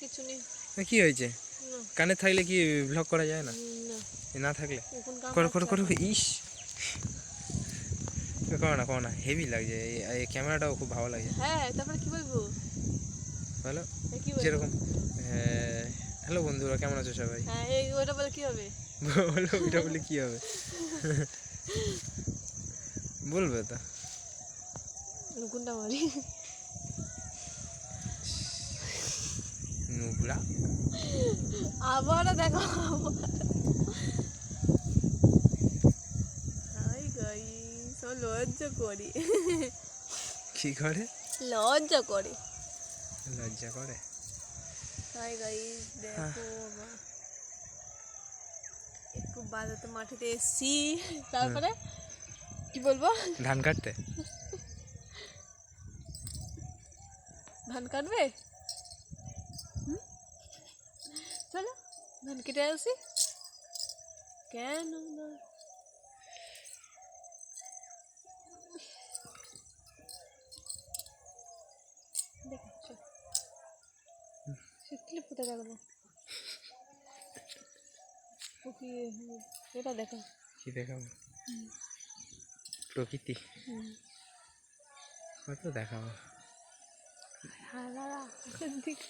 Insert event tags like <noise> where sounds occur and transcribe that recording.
কিছু নেই। কি হয়েছে? কানে থাকলে কি ব্লগ করা যায় না? না। থাকলে? করো করো করো। ইস। করো না করো না। হেভি লাগছে। এই- ক্যামেরাটাও খুব ভালো লাগছে। হ্যাঁ তারপরে কি বলব? ভালো যেরকম হ্যালো বন্ধুরা কেমন আছো সবাই? হ্যাঁ এই ওটা বলে কি হবে? বলো ওইটা বলে কি হবে? <laughs> বলবে তো। কোনটা মারি আবারও দেখো। লজ্জা করি। কি করে? লজ্জা করে। লজ্জা করে? হাই গাইস দেখো আমার একটু বাজাতে মাঠেতে এসছি। তারপরে কি বলব? ধান কাটতে? ধান কাটবে? চলো ধান কেটে আসি কেন না দেখাচ্ছ শিখলে পুঁতে রাখব ও কি হুম, এটা দেখো কি দেখাবো প্রকৃতি কত দেখাবো হারা দিক